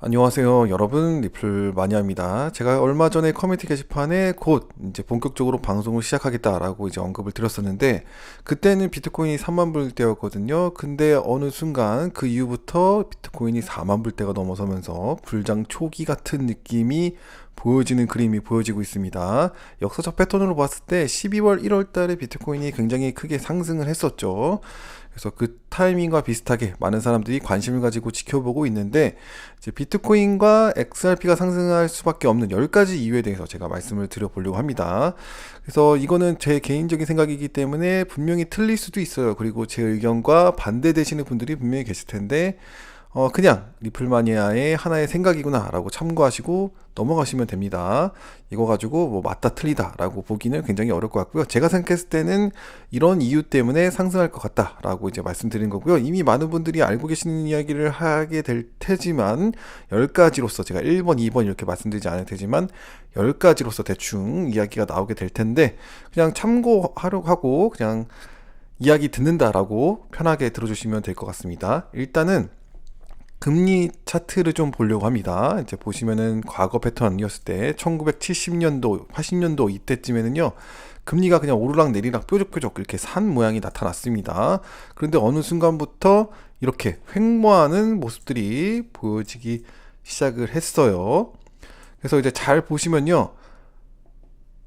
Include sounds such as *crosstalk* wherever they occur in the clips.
안녕하세요 여러분. 리플 마니아입니다. 제가 얼마 전에 커뮤니티 게시판에 곧 이제 본격적으로 방송을 시작하겠다라고 이제 언급을 드렸었는데 그때는 비트코인이 3만 불대였거든요. 근데 어느 순간 그 이후부터 비트코인이 4만 불대가 넘어서면서 불장 초기 같은 느낌이 보여지는 그림이 보여지고 있습니다 역사적 패턴으로 봤을 때 12월 1월 달에 비트코인이 굉장히 크게 상승을 했었죠 그래서 그 타이밍과 비슷하게 많은 사람들이 관심을 가지고 지켜보고 있는데 이제 비트코인과 XRP가 상승할 수밖에 없는 10가지 이유에 대해서 제가 말씀을 드려보려고 합니다. 그래서 이거는 제 개인적인 생각이기 때문에 분명히 틀릴 수도 있어요. 그리고 제 의견과 반대되시는 분들이 분명히 계실 텐데 어, 그냥 리플마니아의 하나의 생각이구나 라고 참고하시고 넘어가시면 됩니다. 이거 가지고 뭐 맞다 틀리다 라고 보기는 굉장히 어려울 것 같고요. 제가 생각했을 때는 이런 이유 때문에 상승할 것 같다 라고 이제 말씀드린 거고요. 이미 많은 분들이 알고 계시는 이야기를 하게 될 테지만 10가지로서 제가 1번, 2번 이렇게 말씀드리지 않을 테지만 10가지로서 대충 이야기가 나오게 될 텐데 그냥 참고하려고 하고 그냥 이야기 듣는다라고 편하게 들어주시면 될 것 같습니다. 일단은 금리 차트를 좀 보려고 합니다. 이제 보시면은 과거 패턴이었을 때 1970년도, 80년도 이때쯤에는요. 금리가 그냥 오르락 내리락 뾰족뾰족 이렇게 산 모양이 나타났습니다. 그런데 어느 순간부터 이렇게 횡보하는 모습들이 보여지기 시작을 했어요. 그래서 이제 잘 보시면요.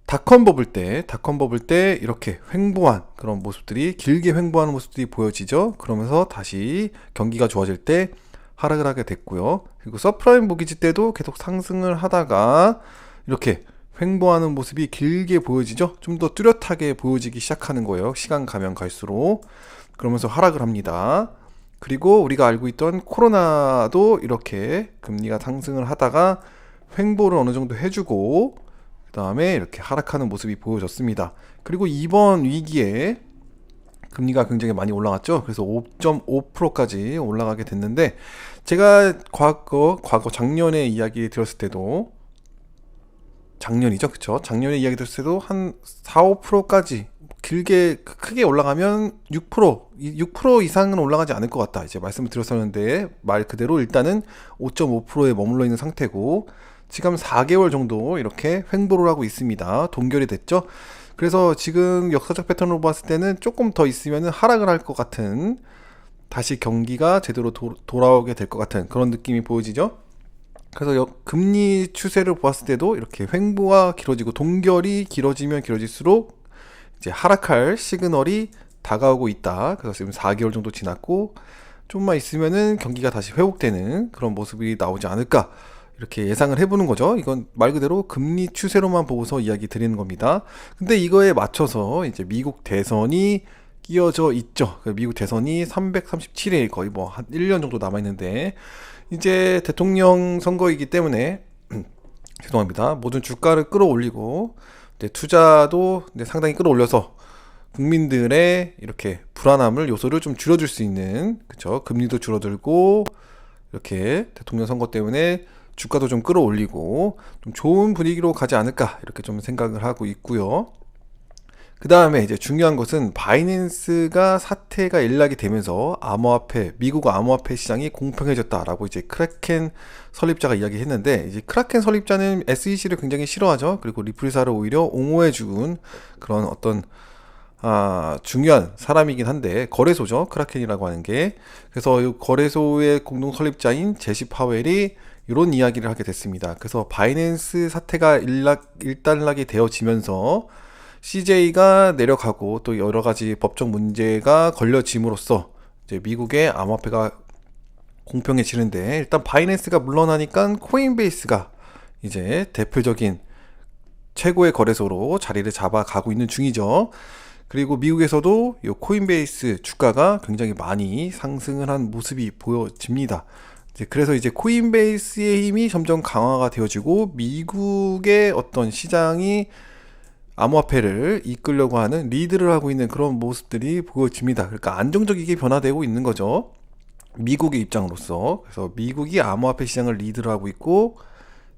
닷컴 버블 때, 닷컴 버블 때 이렇게 횡보한 그런 모습들이 길게 횡보하는 모습들이 보여지죠. 그러면서 다시 경기가 좋아질 때 하락을 하게 됐고요. 그리고 서프라임 모기지 때도 계속 상승을 하다가 이렇게 횡보하는 모습이 길게 보여지죠. 좀 더 뚜렷하게 보여지기 시작하는 거예요. 시간 가면 갈수록 그러면서 하락을 합니다. 그리고 우리가 알고 있던 코로나도 이렇게 금리가 상승을 하다가 횡보를 어느 정도 해주고 그 다음에 이렇게 하락하는 모습이 보여졌습니다. 그리고 이번 위기에 금리가 굉장히 많이 올라갔죠. 그래서 5.5%까지 올라가게 됐는데 제가 과거 과거 작년에 이야기 들었을 때도 작년이죠, 그쵸? 작년에 이야기 들었을 때도 한 4, 5%까지 길게 크게 올라가면 6% 6% 이상은 올라가지 않을 것 같다. 이제 말씀을 드렸었는데 말 그대로 일단은 5.5%에 머물러 있는 상태고 지금 4개월 정도 이렇게 횡보를 하고 있습니다. 동결이 됐죠. 그래서 지금 역사적 패턴으로 봤을 때는 조금 더 있으면 하락을 할 것 같은 다시 경기가 제대로 도, 돌아오게 될 것 같은 그런 느낌이 보여지죠. 그래서 금리 추세를 보았을 때도 이렇게 횡보가 길어지고 동결이 길어지면 길어질수록 이제 하락할 시그널이 다가오고 있다. 그래서 지금 4개월 정도 지났고 좀만 있으면은 경기가 다시 회복되는 그런 모습이 나오지 않을까 이렇게 예상을 해보는 거죠. 이건 말 그대로 금리 추세로만 보고서 이야기 드리는 겁니다. 근데 이거에 맞춰서 이제 미국 대선이 끼어져 있죠. 그 미국 대선이 337일 거의 뭐 한 1년 정도 남아 있는데 이제 대통령 선거이기 때문에 *clears throat* 죄송합니다. 모든 주가를 끌어올리고 투자도 상당히 끌어올려서 국민들의 이렇게 불안함을 요소를 좀 줄여줄 수 있는 그쵸 금리도 줄어들고 이렇게 대통령 선거 때문에 주가도 좀 끌어올리고 좀 좋은 분위기로 가지 않을까 이렇게 좀 생각을 하고 있고요. 그 다음에 이제 중요한 것은 바이낸스가 사태가 일락이 되면서 암호화폐 미국 암호화폐 시장이 공평해졌다라고 이제 크라켄 설립자가 이야기했는데 이제 크라켄 설립자는 SEC를 굉장히 싫어하죠. 그리고 리플사를 오히려 옹호해 준 그런 어떤 아, 중요한 사람이긴 한데 거래소죠. 크라켄이라고 하는 게 그래서 이 거래소의 공동 설립자인 제시 파웰이 이런 이야기를 하게 됐습니다. 그래서 바이낸스 사태가 일락, 일단락이 되어지면서 CJ가 내려가고 또 여러 가지 법적 문제가 걸려짐으로써 이제 미국의 암호화폐가 공평해지는데 일단 바이낸스가 물러나니까 코인베이스가 이제 대표적인 최고의 거래소로 자리를 잡아가고 있는 중이죠. 그리고 미국에서도 이 코인베이스 주가가 굉장히 많이 상승을 한 모습이 보여집니다. 이제 그래서 이제 코인베이스의 힘이 점점 강화가 되어지고 미국의 어떤 시장이 암호화폐를 이끌려고 하는 리드를 하고 있는 그런 모습들이 보여집니다. 그러니까 안정적이게 변화되고 있는 거죠. 미국의 입장으로서 그래서 미국이 암호화폐 시장을 리드를 하고 있고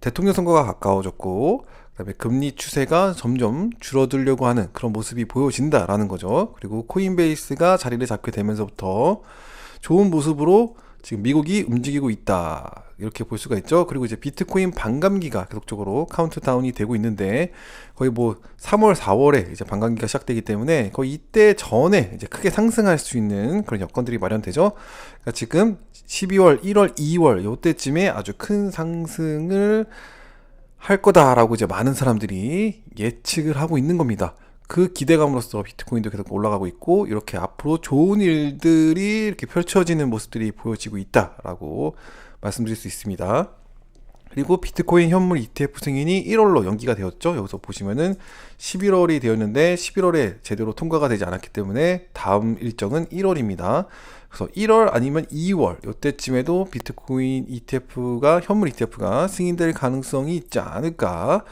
대통령 선거가 가까워졌고 그다음에 금리 추세가 점점 줄어들려고 하는 그런 모습이 보여진다라는 거죠. 그리고 코인베이스가 자리를 잡게 되면서부터 좋은 모습으로 지금 미국이 움직이고 있다. 이렇게 볼 수가 있죠. 그리고 이제 비트코인 반감기가 계속적으로 카운트다운이 되고 있는데 거의 뭐 3월, 4월에 이제 반감기가 시작되기 때문에 거의 이때 전에 이제 크게 상승할 수 있는 그런 여건들이 마련되죠. 그러니까 지금 12월, 1월, 2월 요때쯤에 아주 큰 상승을 할 거다라고 이제 많은 사람들이 예측을 하고 있는 겁니다. 그 기대감으로써 비트코인도 계속 올라가고 있고 이렇게 앞으로 좋은 일들이 이렇게 펼쳐지는 모습들이 보여지고 있다라고 말씀드릴 수 있습니다. 그리고 비트코인 현물 ETF 승인이 1월로 연기가 되었죠. 여기서 보시면은 11월이 되었는데 11월에 제대로 통과가 되지 않았기 때문에 다음 일정은 1월입니다. 그래서 1월 아니면 2월 이때쯤에도 비트코인 ETF가 현물 ETF가 승인될 가능성이 있지 않을까.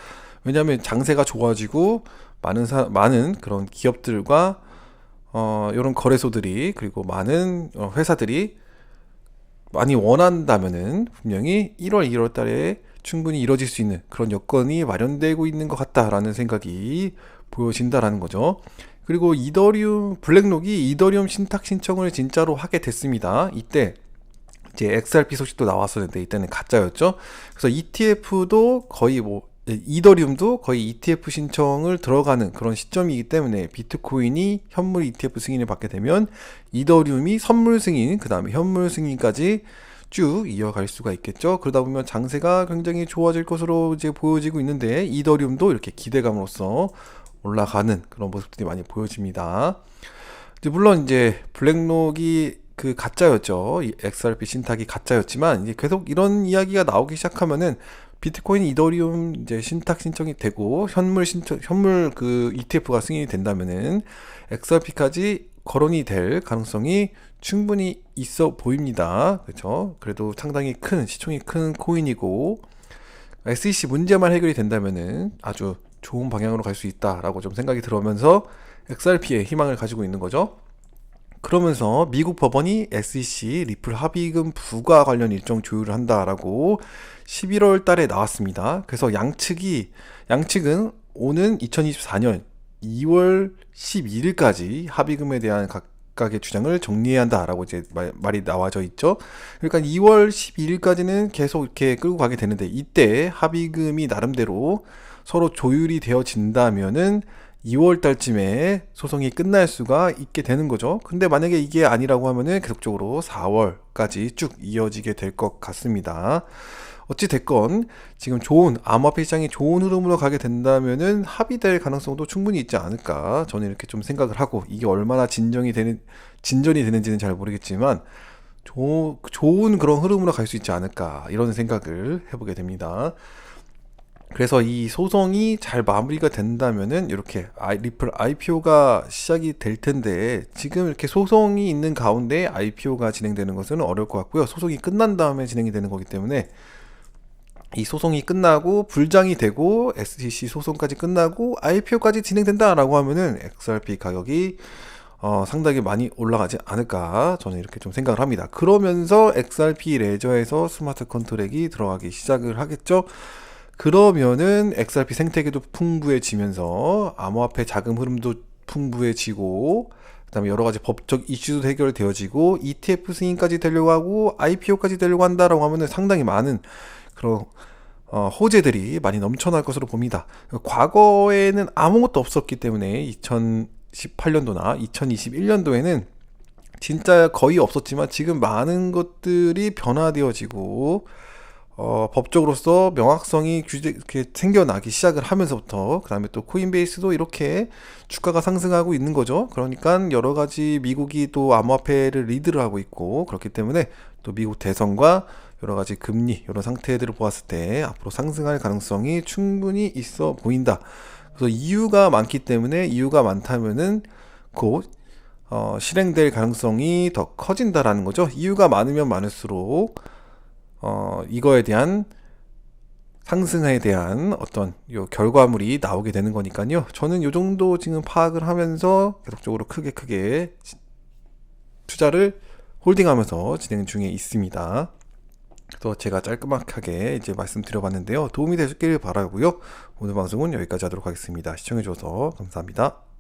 왜냐하면 장세가 좋아지고 많은 사, 많은 그런 기업들과 어, 이런 거래소들이 그리고 많은 어, 회사들이 많이 원한다면은 분명히 1월, 2월 달에 충분히 이뤄질 수 있는 그런 여건이 마련되고 있는 것 같다라는 생각이 보여진다라는 거죠. 그리고 이더리움 블랙록이 이더리움 신탁 신청을 진짜로 하게 됐습니다. 이때 이제 XRP 소식도 나왔었는데 이때는 가짜였죠. 그래서 ETF도 거의 뭐 이더리움도 거의 ETF 신청을 들어가는 그런 시점이기 때문에 비트코인이 현물 ETF 승인을 받게 되면 이더리움이 선물 승인, 그 다음에 현물 승인까지 쭉 이어갈 수가 있겠죠. 그러다 보면 장세가 굉장히 좋아질 것으로 이제 보여지고 있는데 이더리움도 이렇게 기대감으로써 올라가는 그런 모습들이 많이 보여집니다. 이제 물론 이제 블랙록이 그 가짜였죠. 이 XRP 신탁이 가짜였지만 이제 계속 이런 이야기가 나오기 시작하면은 비트코인, 이더리움 이제 신탁 신청이 되고 현물 신청 현물 그 ETF가 승인이 된다면은 XRP까지 거론이 될 가능성이 충분히 있어 보입니다. 그렇죠? 그래도 상당히 큰 시총이 큰 코인이고 SEC 문제만 해결이 된다면은 아주 좋은 방향으로 갈 수 있다라고 좀 생각이 들어오면서 XRP에 희망을 가지고 있는 거죠. 그러면서 미국 법원이 SEC 리플 합의금 부과 관련 일정 조율을 한다라고 11월 달에 나왔습니다. 그래서 양측이 양측은 오는 2024년 2월 11일까지 합의금에 대한 각각의 주장을 정리해야 한다라고 이제 말, 말이 나와져 있죠. 그러니까 2월 12일까지는 계속 이렇게 끌고 가게 되는데 이때 합의금이 나름대로 서로 조율이 되어진다면은 2월 달쯤에 소송이 끝날 수가 있게 되는 거죠. 근데 만약에 이게 아니라고 하면은 계속적으로 4월까지 쭉 이어지게 될 것 같습니다. 어찌 됐건 지금 좋은 암호화폐 시장이 좋은 흐름으로 가게 된다면은 합의될 가능성도 충분히 있지 않을까 저는 이렇게 좀 생각을 하고 이게 얼마나 진정이 되는 진전이 되는지는 잘 모르겠지만 조, 좋은 그런 흐름으로 갈 수 있지 않을까 이런 생각을 해보게 됩니다. 그래서 이 소송이 잘 마무리가 된다면은 이렇게 리플 IPO가 시작이 될 텐데 지금 이렇게 소송이 있는 가운데 IPO가 진행되는 것은 어려울 것 같고요. 소송이 끝난 다음에 진행이 되는 거기 때문에 이 소송이 끝나고 불장이 되고 SEC 소송까지 끝나고 IPO까지 진행된다라고 하면은 XRP 가격이 어, 상당히 많이 올라가지 않을까 저는 이렇게 좀 생각을 합니다. 그러면서 XRP 레저에서 스마트 컨트랙이 들어가기 시작을 하겠죠. 그러면은 XRP 생태계도 풍부해지면서 암호화폐 자금 흐름도 풍부해지고 그다음에 여러 가지 법적 이슈도 해결되어지고 ETF 승인까지 되려고 하고 IPO까지 되려고 한다라고 하면은 상당히 많은 그런 어, 호재들이 많이 넘쳐날 것으로 봅니다. 과거에는 아무것도 없었기 때문에 2018년도나 2021년도에는 진짜 거의 없었지만 지금 많은 것들이 변화되어지고 어, 법적으로서 명확성이 규제 이렇게 생겨나기 시작을 하면서부터 그다음에 또 코인베이스도 이렇게 주가가 상승하고 있는 거죠. 그러니까 여러 가지 미국이 또 암호화폐를 리드를 하고 있고 그렇기 때문에 또 미국 대선과 여러 가지 금리 이런 상태들을 보았을 때 앞으로 상승할 가능성이 충분히 있어 보인다. 그래서 이유가 많기 때문에 이유가 많다면은 곧 어, 실행될 가능성이 더 커진다라는 거죠. 이유가 많으면 많을수록 어, 이거에 대한 상승에 대한 어떤 요 결과물이 나오게 되는 거니까요. 저는 요 정도 지금 파악을 하면서 계속적으로 크게 크게 투자를 홀딩하면서 진행 중에 있습니다. 또 제가 깔끔하게 이제 말씀드려봤는데요. 도움이 되셨길 바라고요. 오늘 방송은 여기까지 하도록 하겠습니다. 시청해주셔서 감사합니다.